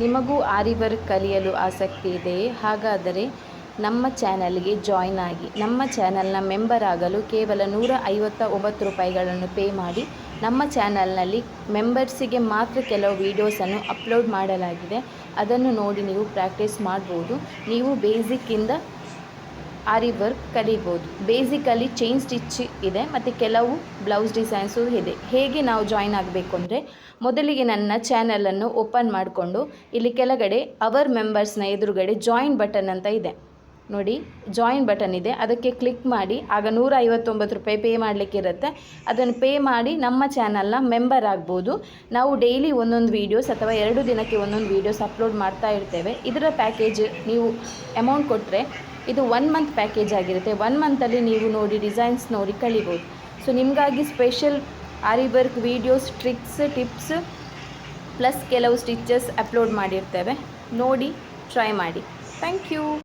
ನಿಮಗೂ ಆರಿ ವರ್ಕ್ ಕಲಿಯಲು ಆಸಕ್ತಿ ಇದೆಯೇ ಹಾಗಾದರೆ ನಮ್ಮ ಚಾನಲ್ಗೆ ಜಾಯ್ನ್ ಆಗಿ, ನಮ್ಮ ಚಾನಲ್ನ ಮೆಂಬರ್ ಆಗಲು ಕೇವಲ ನೂರ ಐವತ್ತ ಒಂಬತ್ತು ರೂಪಾಯಿಗಳನ್ನು ಪೇ ಮಾಡಿ, ನಮ್ಮ ಚಾನಲ್ನಲ್ಲಿ ಮೆಂಬರ್ಸಿಗೆ ಮಾತ್ರ ಕೆಲವು ವೀಡಿಯೋಸನ್ನು ಅಪ್ಲೋಡ್ ಮಾಡಲಾಗಿದೆ. ಅದನ್ನು ನೋಡಿ ನೀವು ಪ್ರಾಕ್ಟೀಸ್ ಮಾಡ್ಬೋದು. ನೀವು ಬೇಸಿಕ್ಕಿಂದ ಆರಿ ವರ್ಕ್ ಕಲಿಬೋದು. ಬೇಸಿಕಲಿ ಚೈನ್ ಸ್ಟಿಚ್ ಇದೆ ಮತ್ತು ಕೆಲವು ಬ್ಲೌಸ್ ಡಿಸೈನ್ಸು ಇದೆ. ಹೇಗೆ ನಾವು ಜಾಯಿನ್ ಆಗಬೇಕು ಅಂದರೆ ಮೊದಲಿಗೆ ನನ್ನ ಚಾನಲನ್ನು ಓಪನ್ ಮಾಡಿಕೊಂಡು ಇಲ್ಲಿ ಕೆಳಗಡೆ ಅವರ್ ಮೆಂಬರ್ಸ್ನ ಎದುರುಗಡೆ ಜಾಯಿನ್ ಬಟನ್ ಅಂತ ಇದೆ. ನೋಡಿ ಜಾಯಿನ್ ಬಟನ್ ಇದೆ. ಅದಕ್ಕೆ ಕ್ಲಿಕ್ ಮಾಡಿ, ಆಗ ನೂರ ಐವತ್ತೊಂಬತ್ತು ರೂಪಾಯಿ ಪೇ ಮಾಡಲಿಕ್ಕಿರುತ್ತೆ ಅದನ್ನು ಪೇ ಮಾಡಿ ನಮ್ಮ ಚಾನಲ್ನ ಮೆಂಬರ್ ಆಗ್ಬೋದು. ನಾವು ಡೈಲಿ ಒಂದೊಂದು ವೀಡಿಯೋಸ್ ಅಥವಾ ಎರಡು ದಿನಕ್ಕೆ ಒಂದೊಂದು ವೀಡಿಯೋಸ್ ಅಪ್ಲೋಡ್ ಮಾಡ್ತಾ ಇರ್ತೇವೆ. ಇದರ ಪ್ಯಾಕೇಜ್ ನೀವು ಅಮೌಂಟ್ ಕೊಟ್ಟರೆ ಇದು ಒನ್ ಮಂತ್ ಪ್ಯಾಕೇಜ್ ಆಗಿರುತ್ತೆ. ಒನ್ ಮಂತಲ್ಲಿ ನೀವು ನೋಡಿ ಡಿಸೈನ್ಸ್ ನೋಡಿ ಕಲಿಬೋದು ಸೊ ನಿಮಗಾಗಿ special aari work videos tricks tips plus ಕೆಲವು ಸ್ಟಿಚಸ್ ಅಪ್ಲೋಡ್ ಮಾಡಿರ್ತೇವೆ. ನೋಡಿ ಟ್ರೈ ಮಾಡಿ. Thank you